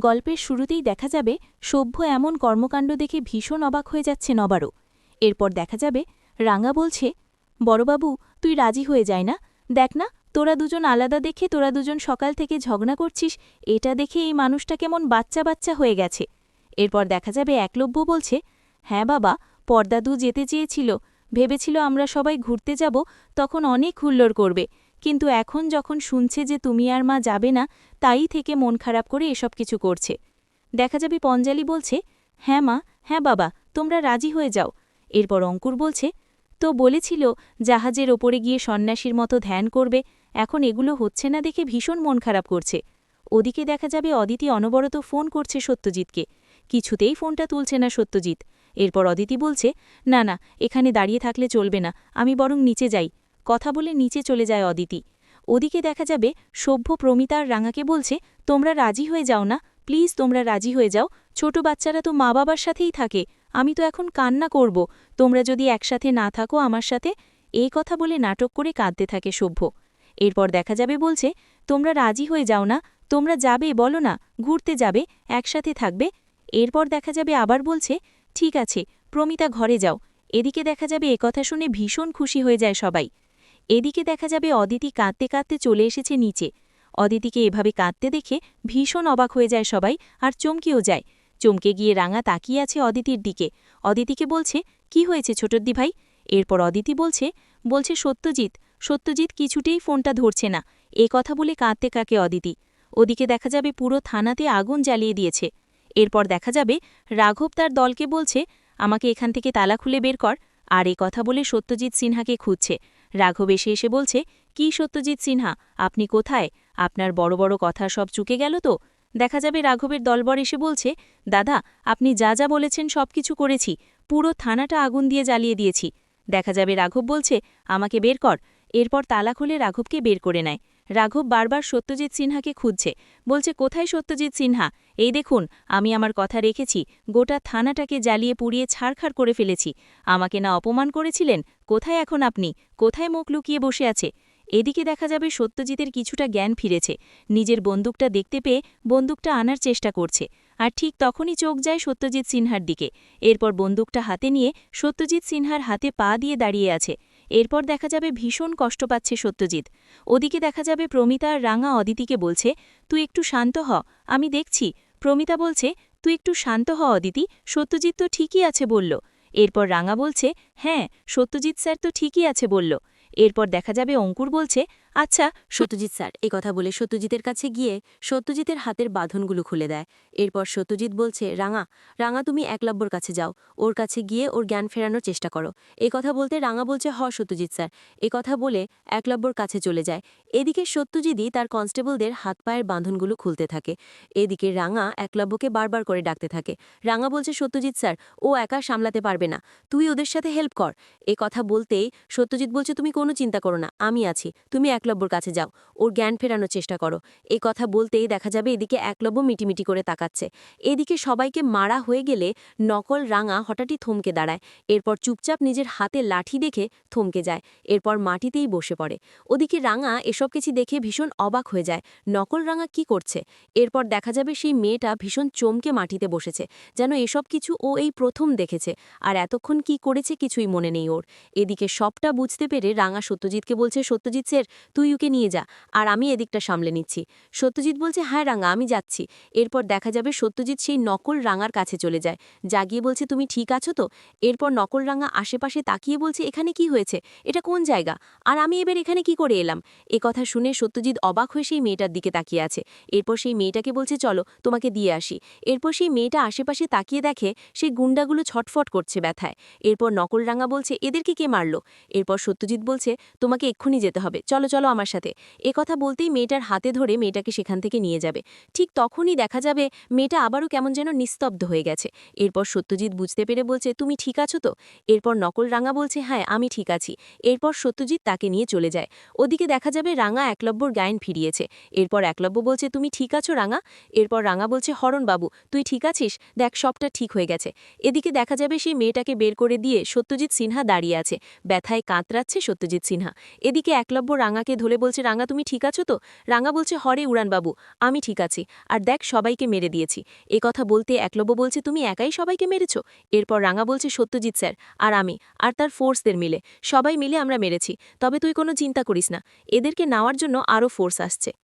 গল্পের শুরুতেই দেখা যাবে, সভ্য এমন কর্মকাণ্ড দেখে ভীষণ অবাক হয়ে যাচ্ছে নবারও। এরপর দেখা যাবে, রাঙা বলছে, বড়বাবু, তুই রাজি হয়ে যায় না। দেখ না, তোরা দুজন আলাদা দেখে তোরা দুজন সকাল থেকে ঝগড়া করছিস, এটা দেখে এই মানুষটা কেমন বাচ্চা বাচ্চা হয়ে গেছে। এরপর দেখা যাবে, একলব্য বলছে হ্যাঁ বাবা পর্দাদু যেতে চেয়েছিল। ভেবেছিল আমরা সবাই ঘুরতে যাব, তখন অনেক হুল্লোড় করবে। কিন্তু এখন যখন শুনছে যে তুমি আর মা যাবে না, তাই থেকে মন খারাপ করে এসব কিছু করছে। দেখা যাবে পঞ্জালি বলছে হ্যাঁ মা হ্যাঁ বাবা, তোমরা রাজি হয়ে যাও। এরপর অঙ্কুর বলছে, তো বলেছিল জাহাজের ওপরে গিয়ে সন্ন্যাসীর মতো ধ্যান করবে, এখন এগুলো হচ্ছে না দেখে ভীষণ মন খারাপ করছে। ওদিকে দেখা যাবে অদিতি অনবরত ফোন করছে সত্যজিৎকে। কিছুতেই ফোনটা তুলছে না সত্যজিৎ। এরপর অদিতি বলছে, না না, এখানে দাঁড়িয়ে থাকলে চলবে না, আমি বরং নিচে যাই। কথা বলে নিচে চলে যায় অদিতি। ওদিকে দেখা যাবে সভ্য প্রমিতার রাঙাকে বলছে, তোমরা রাজি হয়ে যাও না, প্লিজ তোমরা রাজি হয়ে যাও। ছোট বাচ্চারা তো মা বাবার সাথেই থাকে, আমি তো এখন কান্না করব। তোমরা যদি একসাথে না থাকো আমার সাথে? এই কথা বলে নাটক করে কাঁদতে থাকে সভ্য। এরপর দেখা যাবে বলছে, তোমরা রাজি হয়ে যাও না, তোমরা যাবে, বলো না, ঘুরতে যাবে, একসাথে থাকবে। এরপর দেখা যাবে আবার বলছে, ঠিক আছে, প্রমিতা ঘরে যাও। এদিকে দেখা যাবে একথা শুনে ভীষণ খুশি হয়ে যায় সবাই। এদিকে দেখা যাবে অদিতি কাঁদতে কাঁদতে চলে এসেছে নিচে। অদিতিকে এভাবে কাঁদতে দেখে ভীষণ অবাক হয়ে যায় সবাই আর চমকেও যায়। চমকে গিয়ে রাঙা তাকিয়ে আছে অদিতির দিকে। অদিতিকে বলছে, কি হয়েছে ছোটদ্দি ভাই? এরপর অদিতি বলছে বলছে সত্যজিৎ সত্যজিৎ কিছুতেই ফোনটা ধরছে না। এ কথা বলে কাঁদতে কাকে অদিতি। ওদিকে দেখা যাবে পুরো থানাতে আগুন জ্বালিয়ে দিয়েছে। এরপর দেখা যাবে রাঘব তার দলকে বলছে, আমাকে এখান থেকে তালা খুলে বের কর। আর এ কথা বলে সত্যজিৎ সিনহাকে খুঁজছে। রাঘব এসে এসে বলছে, কি সত্যজিৎ সিনহা, আপনি কোথায়? আপনার বড় বড় কথা সব চুকে গেল তো? দেখা যাবে রাঘবের দলবর এসে বলছে, দাদা, আপনি যা যা বলেছেন সব কিছু করেছি, পুরো থানাটা আগুন দিয়ে জ্বালিয়ে দিয়েছি। দেখা যাবে রাঘব বলছে, আমাকে বের কর। এরপর তালা খুলে রাঘবকে বের করে নেয়। রাঘব বারবার সত্যজিৎ সিনহাকে খুঁজছে। বলছে, কোথায় সত্যজিৎ সিনহা? এই দেখুন, আমি আমার কথা রেখেছি, গোটা থানাটাকে জ্বালিয়ে পুড়িয়ে ছাড়খাড় করে ফেলেছি। আমাকে না অপমান করেছিলেন? কোথায় এখন আপনি? কোথায় মুখ লুকিয়ে বসে আছে? এদিকে দেখা যাবে সত্যজিতের কিছুটা জ্ঞান ফিরেছে। নিজের বন্দুকটা দেখতে পেয়ে বন্দুকটা আনার চেষ্টা করছে। আর ঠিক তখনই চোখ যায় সত্যজিৎ সিনহার দিকে। এরপর বন্দুকটা হাতে নিয়ে সত্যজিৎ সিনহার হাতে পা দিয়ে দাঁড়িয়ে আছে। এরপর দেখা যাবে ভীষণ কষ্ট পাচ্ছে সত্যজিৎ। ওদিকে দেখা যাবে প্রমিতা রাঙা অদিতিকে বলছে, তুই একটু শান্ত হ, আমি দেখছি। প্রমিতা বলছে, তুই একটু শান্ত হ অদিতি, সত্যজিৎ তো ঠিকই আছে বলল। এরপর রাঙা বলছে হ্যাঁ সত্যজিৎ স্যার তো ঠিকই আছে বলল। এরপর দেখা যাবে অঙ্কুর বলছে আচ্ছা সত্যজিৎ স্যার, এই কথা বলে সত্যজিতের কাছে গিয়ে সত্যজিতের হাতের বাঁধনগুলো খুলে দেয়। এরপর সত্যজিৎ বলছে, রাঙা রাঙা, তুমি একলব্যর কাছে যাও। ওর কাছে গিয়ে ওর জ্ঞান ফেরানোর চেষ্টা করো। এ কথা বলতে রাঙা বলছে, হ, সত্যজিৎ স্যার। এ কথা বলে একলব্যর কাছে চলে যায়। এদিকে সত্যজিৎই তার কনস্টেবলদের হাত পায়ের বাঁধনগুলো খুলতে থাকে। এদিকে রাঙা একলব্যকে বারবার করে ডাকতে থাকে। রাঙা বলছে, সত্যজিৎ স্যার, ও একা সামলাতে পারবে না। তুই ওদের সাথে হেল্প কর। এ কথা বলতেই সত্যজিৎ বলছে, তুমি কোনো চিন্তা করো না, আমি আছি। তুমি একলব্যর কাছে যাও। ওর জ্ঞান ফেরানোর চেষ্টা করো। এই কথা বলতেই দেখা যাবে এদিকে একলব্য মিটিমিটি করে তাকাচ্ছে। এদিকে সবাইকে মারা হয়ে গেলে নকল রাঙা হঠাৎই থমকে দাঁড়ায়। এরপর চুপচাপ নিজের হাতে লাঠি দেখে থমকে যায়। এরপর মাটিতেই বসে পড়ে। ওদিকে রাঙা এসব কিছু দেখে ভীষণ অবাক হয়ে যায়। নকল রাঙা কি করছে? এরপর দেখা যাবে সেই মেয়েটা ভীষণ চমকে মাটিতে বসেছে। যেন এসব কিছু ও এই প্রথম দেখেছে। আর এতক্ষণ কি করেছে কিছুই মনে নেই ওর। এদিকে সবটা বুঝতে পেরে রাঙা সত্যজিৎকে বলছে, সত্যজিৎ স্যার তুই ওকে নিয়ে যা, আর আমি এদিকটা সামলে নিচ্ছি। সত্যজিৎ বলছে হ্যাঁ রাঙা, আমি যাচ্ছি। এরপর দেখা যাবে সত্যজিৎ সেই নকল রাঙার কাছে চলে যায়। জাগিয়ে বলছে, তুমি ঠিক আছো তো? এরপর নকল রাঙা আশেপাশে তাকিয়ে বলছে, এখানে কি হয়েছে? এটা কোন জায়গা? আর আমি এবার এখানে কি করে এলাম? এ কথা শুনে সত্যজিৎ অবাক হয়ে সেই মেয়েটার দিকে তাকিয়ে আছে। এরপর সেই মেয়েটাকে বলছে, চলো, তোমাকে দিয়ে আসি। এরপর সেই মেয়েটা আশেপাশে তাকিয়ে দেখে সেই গুন্ডাগুলো ছটফট করছে ব্যথায়। এরপর নকল রাঙা বলছে, এদেরকে কে মারল? এরপর সত্যজিৎ বলছে, তোমাকে এক্ষুনি যেতে হবে। চলো চলো আমার সাথে। এ কথা বলতেই মেয়েটার হাতে ধরে মেয়েটাকে সেখান থেকে নিয়ে যাবে। ঠিক তখনই দেখা যাবে মেয়েটা আবারও কেমন যেন নিস্তব্ধ হয়ে গেছে। এরপর সত্যজিৎ বুঝতে পেরে বলছে, তুমি ঠিক আছো তো? এরপর নকল রাঙা বলছে হ্যাঁ আমি ঠিক আছি। এরপর সত্যজিৎ তাকে নিয়ে চলে যায়। ওদিকে দেখা যাবে রাঙা একলব্যর গায়ন ফিরিয়েছে। এরপর একলব্য বলছে, তুমি ঠিক আছো রাঙা? এরপর রাঙা বলছে, হরণ বাবু, তুই ঠিক আছিস? দেখ, সবটা ঠিক হয়ে গেছে। এদিকে দেখা যাবে সেই মেয়েটাকে বের করে দিয়ে সত্যজিৎ সিনহা দাঁড়িয়ে আছে। ব্যথায় কাঁতরাচ্ছে সত্যজিৎ সিনহা। এদিকে একলব্য রাঙাকে ধরে বলছে, রাঙা, তুমি ঠিক আছো তো? রাঙা বলছে, হরে উড়ানবাবু, আমি ঠিক আছি। আর দেখ, সবাইকে মেরে দিয়েছি। এ কথা বলতে একলব্য বলছে, তুমি একাই সবাইকে মেরেছ? এরপর রাঙা বলছে, সত্যজিৎ স্যার আর আমি আর তার ফোর্সদের মিলে, সবাই মিলে আমরা মেরেছি। তবে তুই কোনো চিন্তা করিস না। এদেরকে নেওয়ার জন্য আরও ফোর্স আসছে।